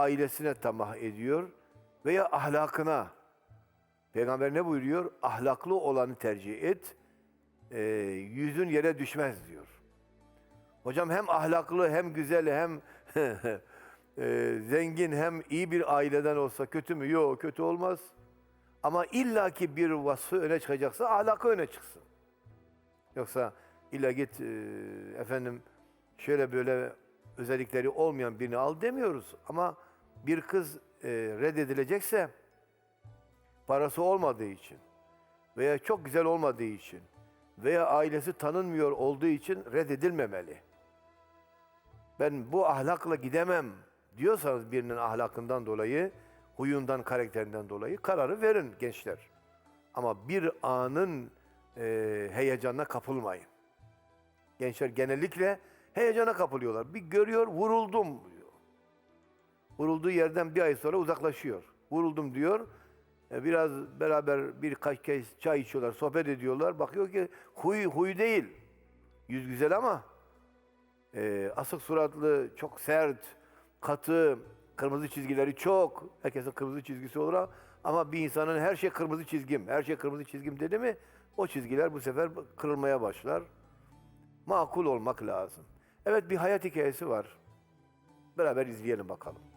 ailesine tamah ediyor veya ahlakına. Peygamber ne buyuruyor? Ahlaklı olanı tercih et, e, yüzün yere düşmez diyor. Hocam hem ahlaklı hem güzel hem e, zengin hem iyi bir aileden olsa kötü mü? Yok kötü olmaz. Ama illaki bir vasfı öne çıkacaksa ahlakı öne çıksın. Yoksa illa git e, efendim şöyle böyle özellikleri olmayan birini al demiyoruz. Ama bir kız e, reddedilecekse parası olmadığı için veya çok güzel olmadığı için veya ailesi tanınmıyor olduğu için reddedilmemeli. Ben bu ahlakla gidemem diyorsanız birinin ahlakından dolayı, huyundan, karakterinden dolayı kararı verin gençler. Ama bir anın e, heyecanına kapılmayın. Gençler genellikle heyecana kapılıyorlar. Bir görüyor, vuruldum. Vurulduğu yerden bir ay sonra uzaklaşıyor. Vuruldum diyor. E, Biraz beraber birkaç kez çay içiyorlar, sohbet ediyorlar. Bakıyor ki huy huy değil. Yüz güzel ama e, asık suratlı, çok sert, katı, kırmızı çizgileri çok. Herkesin kırmızı çizgisi olur ama bir insanın her şey kırmızı çizgim, her şey kırmızı çizgim dedi mi o çizgiler bu sefer kırılmaya başlar. Makul olmak lazım. Evet bir hayat hikayesi var. Beraber izleyelim bakalım.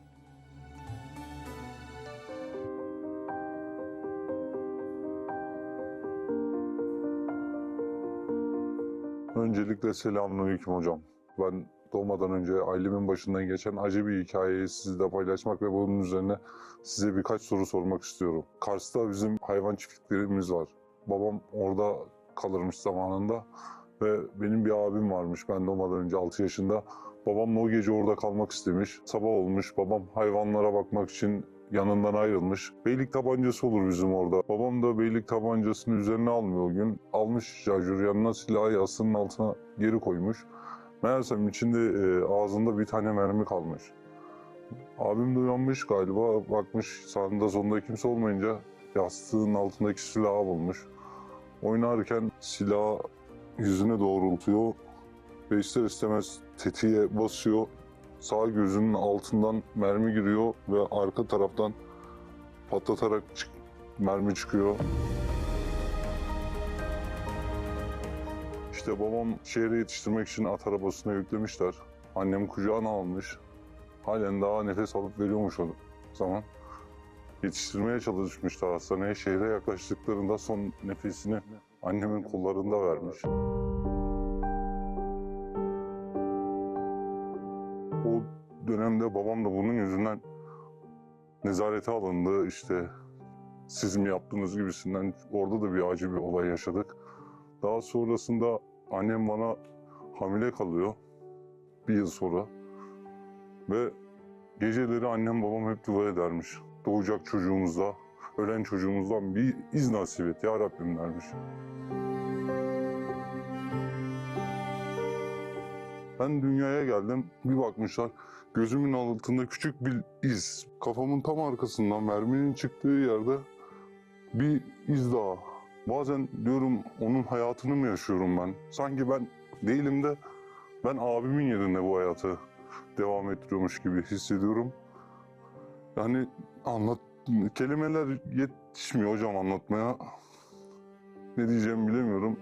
Öncelikle selamünaleyküm hocam. Ben doğmadan önce ailemin başından geçen acı bir hikayeyi sizle paylaşmak ve bunun üzerine size birkaç soru sormak istiyorum. Kars'ta bizim hayvan çiftliklerimiz var. Babam orada kalırmış zamanında ve benim bir abim varmış ben doğmadan önce 6 yaşında. Babam o gece orada kalmak istemiş. Sabah olmuş babam hayvanlara bakmak için yanından ayrılmış. Beylik tabancası olur bizim orada. Babam da beylik tabancasını üzerine almıyor o gün. Almış şarjör yanına silahı yastığının altına geri koymuş. Meğersem içinde e, ağzında bir tane mermi kalmış. Abim de uyanmış galiba. Bakmış sağında sonunda kimse olmayınca yastığın altındaki silahı bulmuş. Oynarken silah yüzüne doğrultuyor ve ister istemez tetiğe basıyor. Sağ gözünün altından mermi giriyor ve arka taraftan patlatarak çık- mermi çıkıyor. İşte babam şehre yetiştirmek için at arabasına yüklemişler. Annem kucağına almış. Halen daha nefes alıp veriyormuş o zaman. Yetiştirmeye çalışmışlar hastaneye. Şehre yaklaştıklarında son nefesini annemin kollarında vermiş. Dönemde babam da bunun yüzünden nezarete alındı. İşte siz mi yaptınız gibisinden orada da bir acı bir olay yaşadık. Daha sonrasında annem bana hamile kalıyor bir yıl sonra. Ve geceleri annem babam hep dua edermiş. Doğacak çocuğumuzda, ölen çocuğumuzdan bir iz nasip et ya Rabbim dermiş. Ben dünyaya geldim. Bir bakmışlar gözümün altında küçük bir iz. Kafamın tam arkasından merminin çıktığı yerde bir iz daha. Bazen diyorum onun hayatını mı yaşıyorum ben? Sanki ben değilim de ben abimin yerinde bu hayatı devam ettiriyormuş gibi hissediyorum. Yani anlat kelimeler yetişmiyor hocam anlatmaya. Ne diyeceğimi bilemiyorum.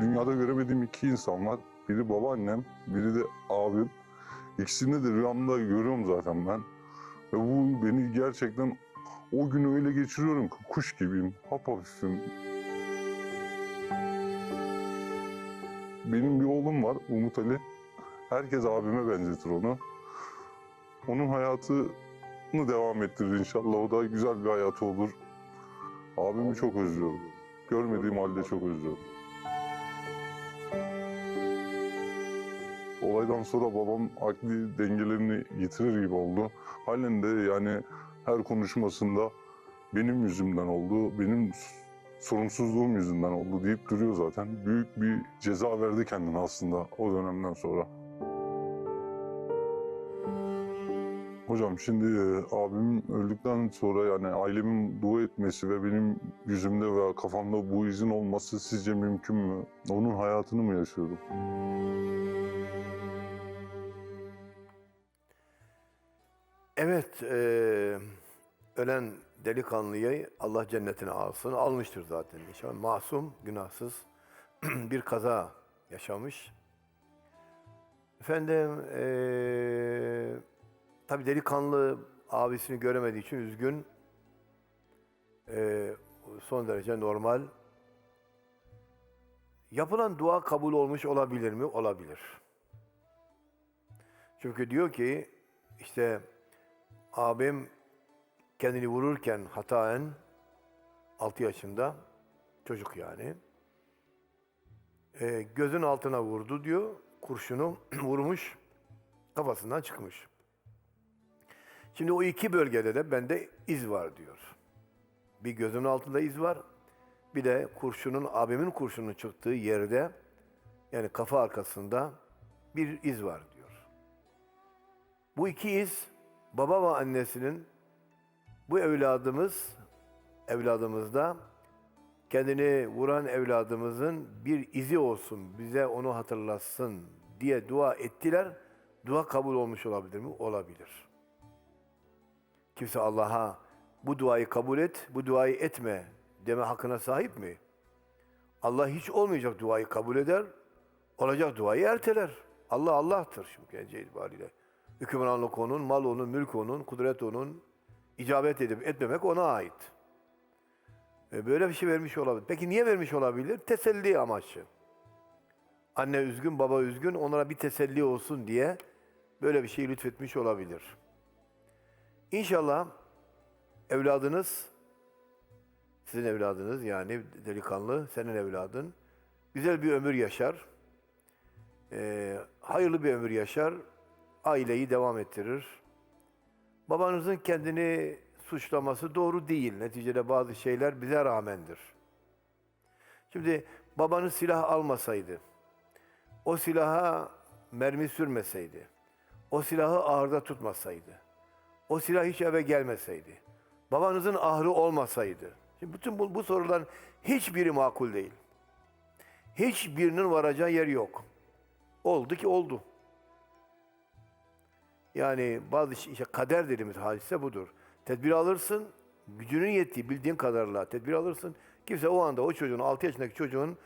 Dünyada göremediğim iki insan var. Biri babaannem, biri de abim. İkisini de rüyamda görüyorum zaten ben. Ve bu beni gerçekten o günü öyle geçiriyorum ki kuş gibiyim, hap hafifim. Benim bir oğlum var Umut Ali. Herkes abime benzetir onu. Onun hayatını devam ettirir inşallah. O da güzel bir hayatı olur. Abimi çok özlüyorum. Görmediğim halde çok özlüyorum. Olaydan sonra babam akli dengelerini yitirir gibi oldu. Halen de yani her konuşmasında benim yüzümden oldu, benim sorumsuzluğum yüzünden oldu deyip duruyor zaten. Büyük bir ceza verdi kendine aslında o dönemden sonra. Hocam şimdi e, abim öldükten sonra yani ailemin dua etmesi ve benim yüzümde veya kafamda bu izin olması sizce mümkün mü? Onun hayatını mı yaşıyorum? Evet, e, ölen delikanlıyı Allah cennetine alsın. Almıştır zaten inşallah. Masum, günahsız bir kaza yaşamış. Efendim, eee tabi delikanlı abisini göremediği için üzgün. Eee, son derece normal. Yapılan dua kabul olmuş olabilir mi? Olabilir. Çünkü diyor ki işte abim kendini vururken hataen 6 yaşında çocuk yani e, gözün altına vurdu diyor. Kurşunu vurmuş kafasından çıkmış. Şimdi o iki bölgede de bende iz var diyor. Bir gözün altında iz var. Bir de kurşunun abimin kurşunun çıktığı yerde yani kafa arkasında bir iz var diyor. Bu iki iz baba ve annesinin bu evladımız evladımızda kendini vuran evladımızın bir izi olsun, bize onu hatırlatsın diye dua ettiler. Dua kabul olmuş olabilir mi? Olabilir. Kimse Allah'a bu duayı kabul et, bu duayı etme deme hakkına sahip mi? Allah hiç olmayacak duayı kabul eder, olacak duayı erteler. Allah Allah'tır şimdi geleceği itibariyle. Hükümranlık onun, mal onun, mülk onun, kudret onun, icabet edip etmemek ona ait. E, Böyle bir şey vermiş olabilir. Peki niye vermiş olabilir? Teselli amaçlı. Anne üzgün, baba üzgün, onlara bir teselli olsun diye böyle bir şey lütfetmiş olabilir. İnşallah evladınız, sizin evladınız yani delikanlı, senin evladın, güzel bir ömür yaşar, e, hayırlı bir ömür yaşar, aileyi devam ettirir. Babanızın kendini suçlaması doğru değil. Neticede bazı şeyler bize rağmendir. Şimdi babanız silah almasaydı, o silaha mermi sürmeseydi, o silahı ağırda tutmasaydı, o silah hiç eve gelmeseydi, babanızın ahrı olmasaydı, şimdi bütün bu, bu soruların hiçbiri makul değil. Hiçbirinin varacağı yer yok. Oldu ki oldu. Yani bazı işte kader dediğimiz hadise budur. Tedbir alırsın, gücünün yettiği bildiğin kadarıyla tedbir alırsın. Kimse o anda o çocuğun, 6 yaşındaki çocuğun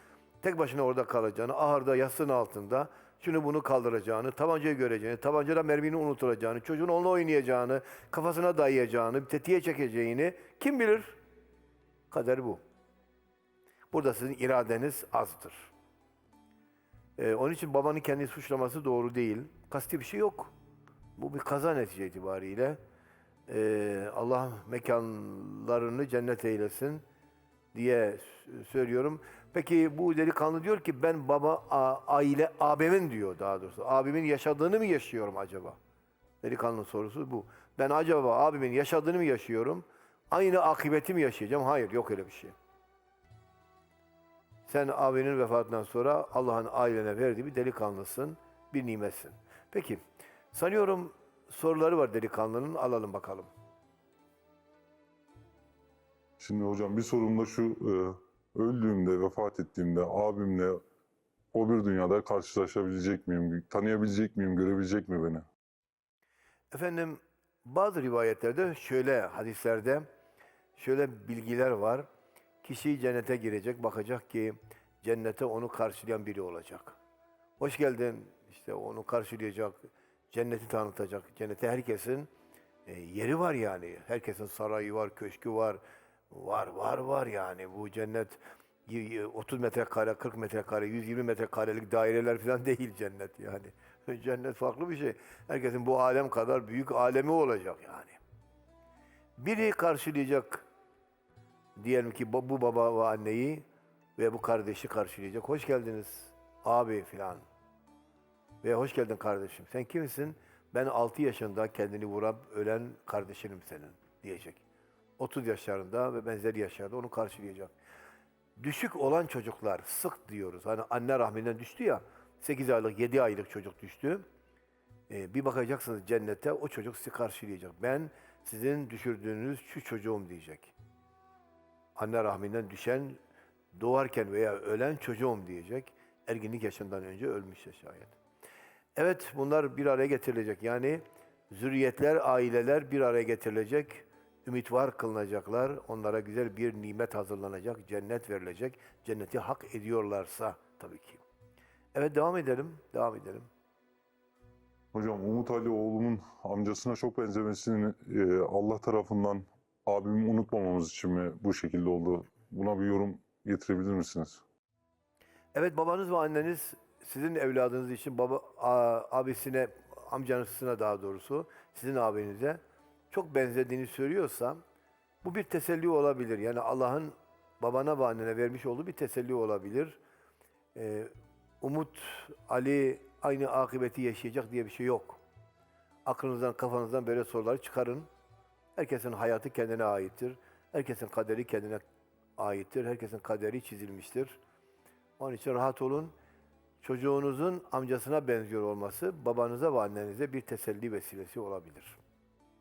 tek başına orada kalacağını, ahırda yastığın altında şunu bunu kaldıracağını, tabancayı göreceğini, tabancada mermini unutulacağını, çocuğun onunla oynayacağını, kafasına dayayacağını, tetiğe çekeceğini kim bilir? Kader bu. Burada sizin iradeniz azdır. Ee, onun için babanın kendini suçlaması doğru değil. Kasti bir şey yok. Bu bir kaza netice itibariyle. Ee, Allah mekanlarını cennet eylesin diye söylüyorum. Peki bu delikanlı diyor ki ben baba, aile, abimin diyor daha doğrusu. Abimin yaşadığını mı yaşıyorum acaba? Delikanlının sorusu bu. Ben acaba abimin yaşadığını mı yaşıyorum? Aynı akıbeti mi yaşayacağım? Hayır, yok öyle bir şey. Sen abinin vefatından sonra Allah'ın ailene verdiği bir delikanlısın, bir nimetsin. Peki, sanıyorum soruları var delikanlının, alalım bakalım. Şimdi hocam bir sorum da şu, e, öldüğümde, vefat ettiğimde abimle o bir dünyada karşılaşabilecek miyim, tanıyabilecek miyim, görebilecek mi beni? Efendim, bazı rivayetlerde şöyle, hadislerde şöyle bilgiler var. Kişi cennete girecek, bakacak ki cennete onu karşılayan biri olacak. Hoş geldin, işte onu karşılayacak, cenneti tanıtacak. Cennete herkesin e, yeri var yani. Herkesin sarayı var, köşkü var. Var, var, var yani. Bu cennet y- y- 30 metrekare, 40 metrekare, 120 metrekarelik daireler falan değil cennet yani. Cennet farklı bir şey. Herkesin bu alem kadar büyük alemi olacak yani. Biri karşılayacak diyelim ki bu baba ve anneyi ve bu kardeşi karşılayacak. Hoş geldiniz abi filan. Ve hoş geldin kardeşim. Sen kimsin? Ben 6 yaşında kendini vuran ölen kardeşinim senin diyecek. 30 yaşlarında ve benzeri yaşlarda onu karşılayacak. Düşük olan çocuklar sık diyoruz. Hani anne rahminden düştü ya 8 aylık 7 aylık çocuk düştü. Ee, bir bakacaksınız cennete o çocuk sizi karşılayacak. Ben sizin düşürdüğünüz şu çocuğum diyecek. Anne rahminden düşen doğarken veya ölen çocuğum diyecek. Erginlik yaşından önce ölmüşse şayet. Evet bunlar bir araya getirilecek. Yani Zürriyetler, aileler bir araya getirilecek, ümit var kılınacaklar. Onlara güzel bir nimet hazırlanacak, cennet verilecek. Cenneti hak ediyorlarsa tabii ki. Evet devam edelim, devam edelim. Hocam Umut Ali oğlumun amcasına çok benzemesini e, Allah tarafından abimi unutmamamız için mi bu şekilde oldu? Buna bir yorum getirebilir misiniz? Evet babanız ve anneniz sizin evladınız için baba a- abisine, amcanızına daha doğrusu sizin abinize benzediğini söylüyorsa bu bir teselli olabilir. Yani Allah'ın babana ve annene vermiş olduğu bir teselli olabilir. Ee, Umut, Ali aynı akıbeti yaşayacak diye bir şey yok. Aklınızdan, kafanızdan böyle soruları çıkarın. Herkesin hayatı kendine aittir. Herkesin kaderi kendine aittir. Herkesin kaderi çizilmiştir. Onun için rahat olun. Çocuğunuzun amcasına benziyor olması babanıza ve annenize bir teselli vesilesi olabilir.